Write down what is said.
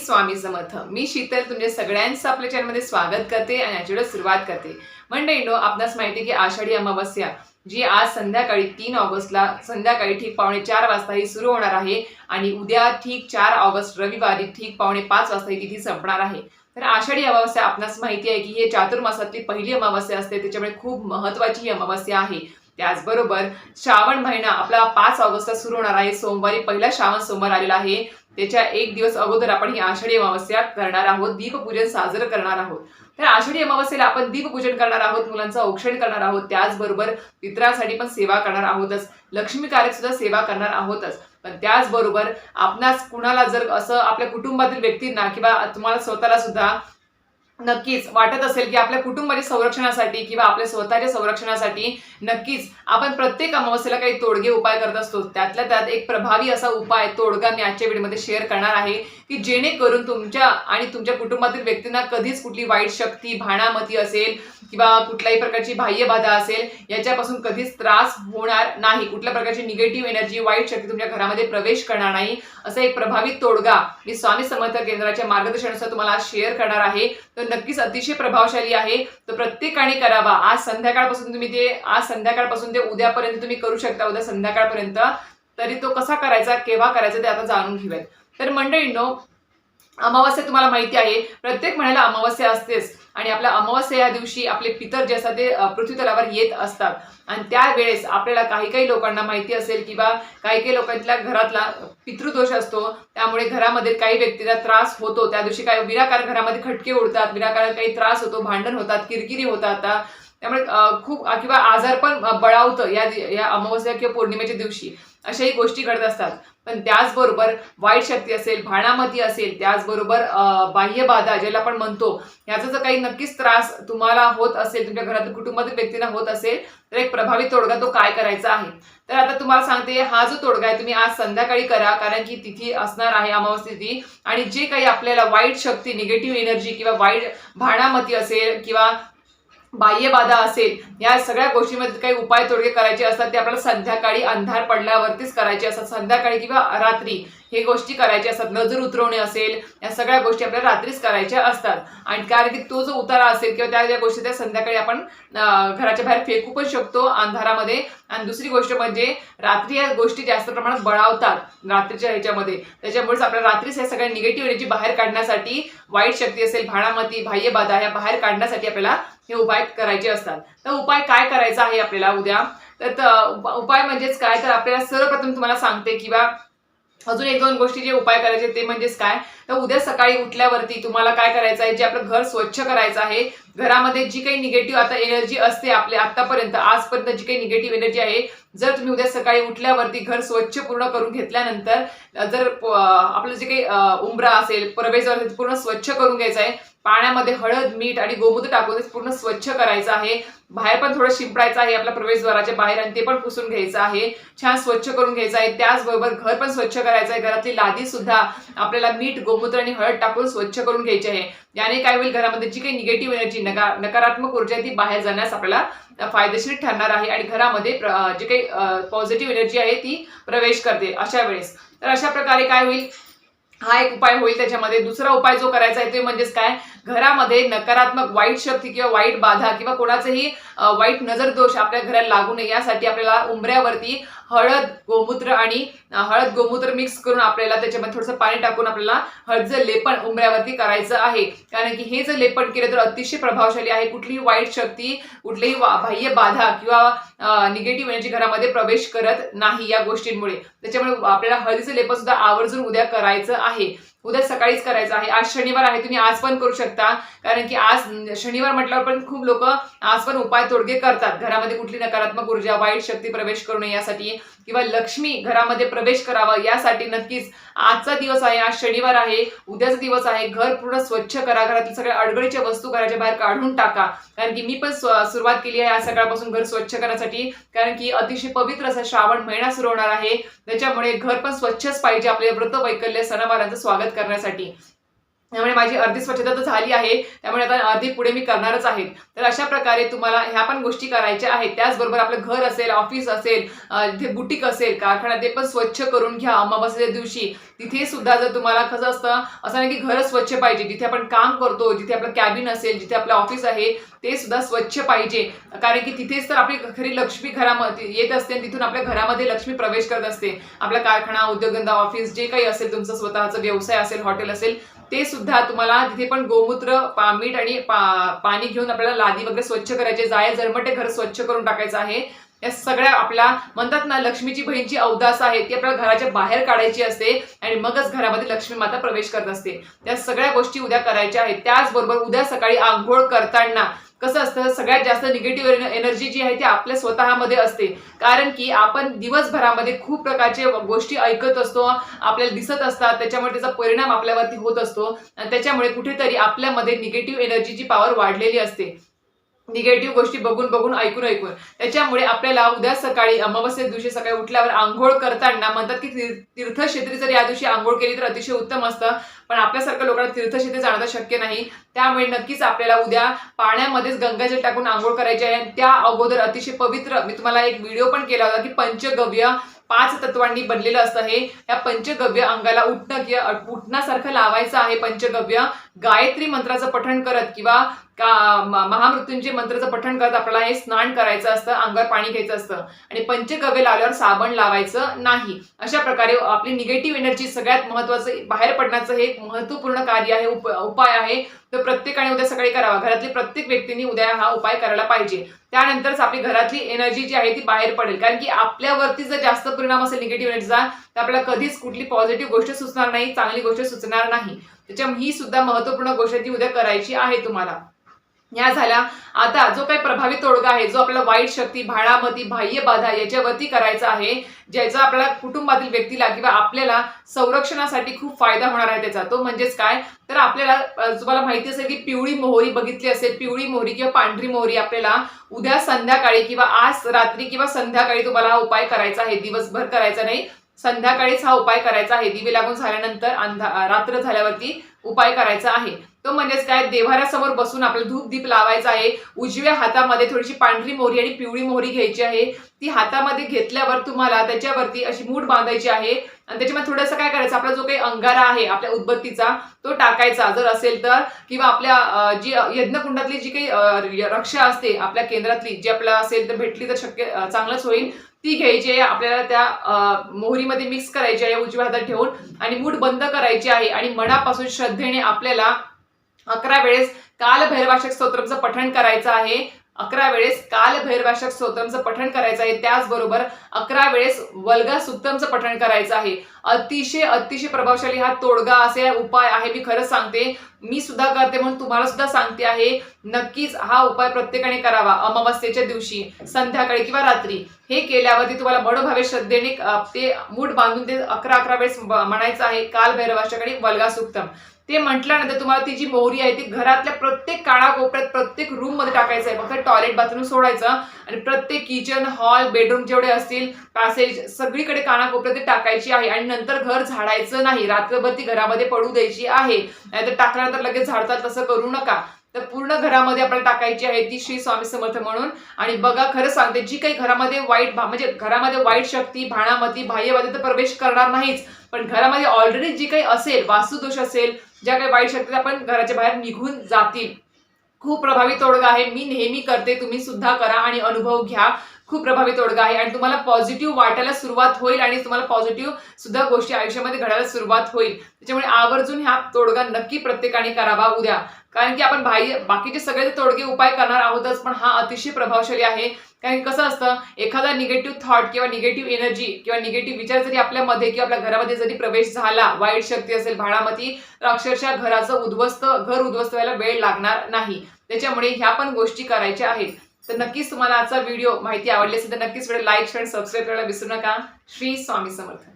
स्वामी समर्थ. मी शीतल तुमच्या सगळ्यांचं आपल्या चॅनलमध्ये स्वागत करते आणि याची सुरुवात करते. मंडळींनो आपणास माहिती की आषाढी अमावस्या जी आज संध्याकाळी तीन ऑगस्टला संध्याकाळी ठीक पावणे चार वाजता ही सुरू होणार आहे आणि उद्या ठीक चार ऑगस्ट रविवारी ठीक पावणे पाच वाजता ही तिथी संपणार आहे. तर आषाढी अमावस्या आपणास माहिती आहे की हे चातुर्मासातली पहिली अमावस्या असते त्याच्यामुळे खूप महत्वाची ही अमावस्या आहे. त्याचबरोबर श्रावण महिना आपला पाच ऑगस्टला सुरू होणार आहे सोमवारी पहिला श्रावण सोमवार आलेला आहे. त्याच्या एक दिवस अगोदर आपण ही आषाढी अमावस्या करणार आहोत दीपपूजन साजरं करणार आहोत. तर आषाढी अमावस्येला आपण दीपपूजन करणार आहोत मुलांचं औक्षण करणार आहोत त्याचबरोबर पित्रांसाठी पण सेवा करणार आहोतच. लक्ष्मीकारक सुद्धा सेवा करणार आहोतच. पण त्याचबरोबर आपणास कुणाला जर असं आपल्या कुटुंबातील व्यक्तींना किंवा तुम्हाला स्वतःला सुद्धा नक्कीच वाटत असेल की आपल्या कुटुंबाच्या संरक्षणासाठी किंवा आपल्या स्वतःच्या संरक्षणासाठी नक्कीच आपण प्रत्येक अमावस्येला काही तोडगे उपाय करत असतो. त्यातल्या त्यात एक प्रभावी असा उपाय तोडगा मी आजच्या व्हिडिओमध्ये शेअर करणार आहे. की जेणेकरून तुमच्या आणि तुमच्या कुटुंबातील व्यक्तींना कधीच कुठली वाईट शक्ती भाणामती असेल किंवा कुठल्याही प्रकारची बाह्य बाधा असेल याच्यापासून कधीच त्रास होणार नाही. कुठल्या प्रकारची निगेटिव्ह एनर्जी वाईट शक्ती तुमच्या घरामध्ये प्रवेश करणार नाही असा एक प्रभावी तोडगा मी स्वामी समर्थ केंद्राच्या मार्गदर्शनानुसार तुम्हाला शेअर करणार आहे. तर नक्कीच अतिशय प्रभावशाली आहे. तर प्रत्येकाने करावा. आज संध्याकाळपासून तुम्ही ते आज संध्याकाळपासून ते उद्यापर्यंत तुम्ही करू शकता उद्या संध्याकाळपर्यंत. तरी तो कसा करायचा केव्हा करायचा ते आता जाणून घेऊयात. तर मंडळींनो अमावस्या तुम्हाला माहिती आहे प्रत्येक महिन्याला अमावस्या असतेच. आणि आपल्या अमावस्या या दिवशी आपले पितर जे असतात ते पृथ्वीतलावर येत असतात. आणि त्यावेळेस आपल्याला काही काही लोकांना माहिती असेल किंवा काही काही लोकांच्या घरातला पितृदोष असतो. त्यामुळे घरामध्ये काही व्यक्तीला त्रास होतो. त्या दिवशी काही विनाकार घरामध्ये खटके उडतात विनाकारण काही त्रास होतो भांडण होतात किरकिरी होतात त्यामुळे खूप किंवा आजार पण बळावतं या या अमावस्या किंवा पौर्णिमेच्या दिवशी अशाही गोष्टी घडत असतात. पण त्याचबरोबर वाईट शक्ती असेल भाणामती असेल त्याचबरोबर बाह्यबाधा ज्याला आपण म्हणतो याचा जर काही नक्कीच त्रास तुम्हाला होत असेल तुमच्या घरातील कुटुंबातील व्यक्तींना होत असेल तर एक प्रभावी तोडगा तो काय करायचा आहे? तर आता तुम्हाला सांगते हा जो तोडगा आहे तुम्ही आज संध्याकाळी करा कारण की तिथी असणार आहे अमावस्या तिथी. आणि जे काही आपल्याला वाईट शक्ती निगेटिव्ह एनर्जी किंवा वाईट भाणामती असेल किंवा बाह्यबाधा असेल या सगळ्या गोष्टीमध्ये काही उपाय तोडगे करायचे असतात ते आपल्याला संध्याकाळी अंधार पडल्यावरतीच करायचे असतात. संध्याकाळी किंवा रात्री हे गोष्टी करायच्या असतात. नजर उतरवणे असेल या सगळ्या गोष्टी आपल्याला रात्रीच करायच्या असतात. आणि कारण की तो जो उतारा असेल किंवा त्या ज्या गोष्टी त्या संध्याकाळी आपण घराच्या बाहेर फेकू पण शकतो अंधारामध्ये. आणि दुसरी गोष्ट म्हणजे रात्री या गोष्टी जास्त प्रमाणात बळावतात रात्रीच्या ह्याच्यामध्ये. त्याच्यामुळेच आपल्याला रात्रीच या सगळ्या निगेटिव्ह एनर्जी बाहेर काढण्यासाठी वाईट शक्ती असेल भाणामती बाह्यबाधा ह्या बाहेर काढण्यासाठी आपल्याला हे उपाय करायचे असतात. तर उपाय काय करायचा आहे आपल्याला उद्या? तर उपाय म्हणजेच काय? तर आपल्याला सर्वप्रथम तुम्हाला सांगते किंवा अजून एक दोन गोष्टी जे उपाय करायचे ते म्हणजेच काय? तर उद्या सकाळी उठल्यावरती तुम्हाला काय करायचं आहे? जे आपलं घर स्वच्छ करायचं आहे घरामध्ये जी काही निगेटिव्ह आता एनर्जी असते आपल्या आतापर्यंत आजपर्यंत जी काही निगेटिव्ह एनर्जी आहे जर तुम्ही उद्या सकाळी उठल्यावरती घर स्वच्छ पूर्ण करून घेतल्यानंतर जर आपलं जे काही उंबरा असेल प्रवेशद्वार पूर्ण स्वच्छ करून घ्यायचं आहे. पाण्यामध्ये हळद मीठ आणि गोमूत्र टाकून पूर्ण स्वच्छ करायचं आहे. बाहेर पण थोडं शिंपडायचं आहे आपल्या प्रवेशद्वाराच्या बाहेर आणि ते पण पुसून घ्यायचं आहे. छान स्वच्छ करून घ्यायचं आहे. त्याचबरोबर घर पण स्वच्छ करायचं आहे. घरातली लादी सुद्धा आपल्याला मीठ गोमूत्र आणि हळद टाकून स्वच्छ करून घ्यायची आहे. याने काय होईल? घरामध्ये जी काही निगेटिव्ह एनर्जी नका नकारात्मक ऊर्जा ती बाहेर जाण्यास आपल्याला फायदेशीर ठरणार आहे आणि घरामध्ये जी काही पॉझिटिव्ह एनर्जी आहे ती प्रवेश करते अशा वेळेस. तर अशा प्रकारे काय होईल? हा एक उपाय होईल त्याच्यामध्ये. दुसरा उपाय जो करायचा आहे ते म्हणजेच काय? घरामध्ये नकारात्मक वाईट शक्ती किंवा वाईट बाधा किंवा कोणाचंही वाईट नजर दोष आपल्या घराला लागू नये यासाठी आपल्याला उंबऱ्यावरती हळद गोमूत्र आणि हळद गोमूत्र मिक्स करून आपल्याला त्याच्यामध्ये थोडंसं पाणी टाकून आपल्याला हळदचं लेपन उंबऱ्यावरती करायचं आहे. कारण की हे जर लेपन केलं तर अतिशय प्रभावशाली आहे. कुठलीही वाईट शक्ती कुठलीही बाह्य बाधा किंवा निगेटिव्ह एनर्जी घरामध्ये प्रवेश करत नाही या गोष्टींमुळे. त्याच्यामुळे आपल्याला हळदीचं लेपन सुद्धा आवर्जून उद्या करायचं आहे. उद्या सकाळीच करायचं आहे. आज शनिवार आहे तुम्ही आज पण करू शकता. कारण की आज शनिवार म्हटल्यावर पण खूप लोक आज पण उपाय तोडगे करतात. घरामध्ये कुठली नकारात्मक ऊर्जा वाईट शक्ती प्रवेश करू नये यासाठी किंवा लक्ष्मी घरामध्ये प्रवेश करावा यासाठी नक्कीच आजचा दिवस आहे. आज शनिवार आहे. उद्याचा दिवस आहे. घर पूर्ण स्वच्छ करा. घरातील सगळ्या अडगळीच्या वस्तू घराच्या बाहेर काढून टाका. कारण की मी पण सुरुवात केली आहे आज सकाळपासून घर स्वच्छ करण्यासाठी. कारण की अतिशय पवित्र असा श्रावण महिना सुरू होणार आहे. त्याच्यामुळे घर पण स्वच्छच पाहिजे. आपले व्रत वैकल्य सणावारांचं स्वागत करण्यासाठी. त्यामुळे माझी अर्धी स्वच्छता तर झाली आहे. त्यामुळे आता अर्धी पुढे मी करणारच आहे. तर अशा प्रकारे तुम्हाला ह्या पण गोष्टी करायच्या आहेत. त्याचबरोबर आपलं घर असेल ऑफिस असेल जिथे बुटीक असेल कारखाना ते पण स्वच्छ करून घ्या अमावास्येच्या दिवशी. तिथे सुद्धा जर तुम्हाला कसं असतं असं नाही की घर स्वच्छ पाहिजे जिथे आपण काम करतो जिथे आपलं कॅबिन असेल जिथे आपलं ऑफिस आहे ते सुद्धा स्वच्छ पाहिजे. कारण की तिथेच तर आपली खरी लक्ष्मी घरामध्ये येत असते आणि तिथून आपल्या घरामध्ये लक्ष्मी प्रवेश करत असते. आपला कारखाना उद्योगधंदा ऑफिस जे काही असेल तुमचं स्वतःचा व्यवसाय असेल हॉटेल असेल ते सुद्धा तुम्हाला तिथे पण गोमूत्र पा मीठ आणि पा- पाणी घेऊन आपल्याला लादी वगैरे स्वच्छ करायचे जाय जरमटे घर स्वच्छ करून टाकायचं आहे. या सगळ्या आपल्या म्हणतात ना लक्ष्मीची बहीणची अवदास आहे ती आपल्याला घराच्या बाहेर काढायची असते आणि मगच घरामध्ये लक्ष्मी माता प्रवेश करत असते. त्या सगळ्या गोष्टी उद्या करायच्या आहेत. त्याचबरोबर उद्या सकाळी आंघोळ करताना कसं असतं सगळ्यात जास्त निगेटिव्ह एनर्जी जी आहे ती आपल्या स्वतःमध्ये असते. कारण की आपण दिवसभरामध्ये खूप प्रकारचे गोष्टी ऐकत असतो आपल्याला दिसत असतात त्याच्यामुळे त्याचा परिणाम आपल्यावरती होत असतो. आणि त्याच्यामुळे कुठेतरी आपल्यामध्ये निगेटिव्ह एनर्जीची पॉवर वाढलेली असते. निगेटिव्ह गोष्टी बघून बघून ऐकून ऐकून. त्याच्यामुळे आपल्याला उद्या सकाळी अमावस्या दिवशी सकाळी उठल्यावर आंघोळ करताना म्हणतात की तीर्थक्षेत्री जर या दिवशी आंघोळ केली तर अतिशय उत्तम असतं. पण आपल्यासारख्या लोकांना तीर्थक्षेत्री जाणं शक्य नाही. त्यामुळे नक्कीच आपल्याला उद्या पाण्यामध्येच गंगाजल टाकून आंघोळ करायची आहे. आणि त्या अगोदर अतिशय पवित्र मी तुम्हाला एक व्हिडिओ पण केला होता की पंचगव्य पाच तत्वांनी बनलेलं असतं हे. या पंचगव्य अंगाला उठणं किंवा उठण्यासारखं लावायचं आहे पंचगव्य. गायत्री मंत्राचं पठण करत किंवा का महामृत्यूंचे मंत्राचं पठण करत आपल्याला हे स्नान करायचं असतं अंगावर पाणी घ्यायचं असतं आणि पंचगव्य लावल्यावर साबण लावायचं नाही. अशा प्रकारे आपली निगेटिव्ह एनर्जी सगळ्यात महत्वाचं बाहेर पडण्याचं हे महत्त्वपूर्ण कार्य आहे उप- उपाय आहे. तो प्रत्येकाने उद्या सकाळी करावा. घरातली प्रत्येक व्यक्तीने उद्या हा उपाय करायला पाहिजे. त्यानंतरच आपली घरातली एनर्जी जी आहे ती बाहेर पडेल. कारण की आपल्यावरती जर जास्त परिणाम असेल निगेटिव्ह एनर्जीचा तर आपल्याला कधीच कुठली पॉझिटिव्ह गोष्ट सुचणार नाही चांगली गोष्ट सुचणार नाही. त्याच्यामुळे ही सुद्धा महत्त्वपूर्ण गोष्ट ती उद्या करायची आहे तुम्हाला. या झाल्या आता जो काही प्रभावी तोडगा आहे जो आपला वाईट शक्ती भाळामती बाह्य बाधा याच्यावरती करायचा आहे ज्याचा आपल्या कुटुंबातील व्यक्तीला किंवा आपल्याला संरक्षणासाठी खूप फायदा होणार आहे त्याचा. तो म्हणजेच काय? तर आपल्याला तुम्हाला माहिती असेल की पिवळी मोहरी बघितली असेल. पिवळी मोहरी किंवा पांढरी मोहरी आपल्याला उद्या संध्याकाळी किंवा आज रात्री किंवा संध्याकाळी तुम्हाला हा उपाय करायचा आहे. दिवसभर करायचा नाही. संध्याकाळीच हा उपाय करायचा आहे. दिवे लागून झाल्यानंतर अंधा रात्र झाल्यावरती उपाय करायचा आहे. तो म्हणजेच काय देव्हाऱ्यासमोर बसून आपल्याला धूप दीप लावायचा आहे. उजव्या हातामध्ये थोडीशी पांढरी मोहरी आणि पिवळी मोहरी घ्यायची आहे. ती हातामध्ये घेतल्यावर तुम्हाला त्याच्यावरती अशी मूठ बांधायची आहे. आणि त्याच्यामध्ये थोडंसं काय करायचं आपला जो काही अंगारा आहे आपल्या उदबत्तीचा तो टाकायचा. जर असेल तर किंवा आपल्या जी यज्ञकुंडातली जी काही रक्षा असते आपल्या केंद्रातली जी आपल्याला असेल तर भेटली तर शक्य चांगलंच होईल. ती घ्यायची आहे. आपल्याला त्या मोहरीमध्ये मिक्स करायची आहे उजव्या हातात ठेवून आणि मूठ बंद करायची आहे. आणि मनापासून श्रद्धेने आपल्याला अकरा वेळेस कालभैरवाशक स्तोत्रमचं पठण करायचं आहे. अकरा वेळेस कालभैरवाशक स्तोत्रमचं पठण करायचं आहे. त्याचबरोबर अकरा वेळेस वल्गा सुक्तमचं पठण करायचं आहे. अतिशय अतिशय प्रभावशाली हा तोडगा असे उपाय आहे. मी खरंच सांगते मी सुद्धा करते म्हणून तुम्हाला सुद्धा सांगते आहे. नक्कीच हा उपाय प्रत्येकाने करावा. अमावस्येच्या दिवशी संध्याकाळी किंवा रात्री. हे केल्यावरती तुम्हाला बडोभावे श्रद्धेने ते मूठ बांधून ते अकरा अकरा वेळेस म्हणायचं आहे. कालभैरवाशाकडे वल्गा सुक्तम ते म्हटल्यानंतर तुम्हाला ती जी मोहरी आहे ती घरातल्या प्रत्येक काळाकोपऱ्यात प्रत्येक रूममध्ये टाकायचं आहे. फक्त टॉयलेट बाथरूम सोडायचं आणि प्रत्येक किचन हॉल बेडरूम जेवढे असतील पॅसेज सगळीकडे कानाकोपऱ्यात ते टाकायची आहे. आणि नंतर घर झाडायचं नाही. रात्रभर ती घरामध्ये पडू द्यायची आहे. नाहीतर टाकल्यानंतर लगेच झाडतात तसं करू नका. तर पूर्ण घरामध्ये आपल्याला टाकायची आहे ती श्री स्वामी समर्थ म्हणून. आणि बघा खरं सांगते जी काही घरामध्ये वाईट म्हणजे घरामध्ये वाईट शक्ती भाणामती बाह्यवादी तर प्रवेश करणार नाहीच. पण घरामध्ये ऑलरेडी जी काही असेल वास्तुदोष असेल ज्या काही वाईट शक्ती आपण घराच्या बाहेर निघून जातील. खूप प्रभावी तोडगा आहे. मी नेहमी करते तुम्ही सुद्धा करा आणि अनुभव घ्या. खूप प्रभावी तोडगा आहे. आणि तुम्हाला पॉझिटिव्ह वाटायला सुरुवात होईल आणि तुम्हाला पॉझिटिव्ह सुद्धा गोष्टी आयुष्यामध्ये घडायला सुरुवात होईल. त्याच्यामुळे आवर्जून हा तोडगा नक्की प्रत्येकाने करावा उद्या. कारण की आपण बाह्य बाकीचे सगळे तोडगे उपाय करणार आहोतच पण हा अतिशय प्रभावशाली आहे. कारण कसं असतं एखादा निगेटिव्ह थॉट किंवा निगेटिव्ह एनर्जी किंवा निगेटिव्ह विचार जरी आपल्यामध्ये किंवा आपल्या घरामध्ये जरी प्रवेश झाला वाईट शक्ती असेल भाडामती तर अक्षरशः घराचं उद्ध्वस्त घर उद्ध्वस्त व्हायला वेळ लागणार नाही. त्याच्यामुळे ह्या पण गोष्टी करायच्या आहेत. तर नक्कीच तुम्हाला आजचा व्हिडिओ माहिती आवडली असेल तर नक्कीच व्हिडिओ लाईक शेअर सबस्क्राईब करायला विसरू नका. श्री स्वामी समर्थ.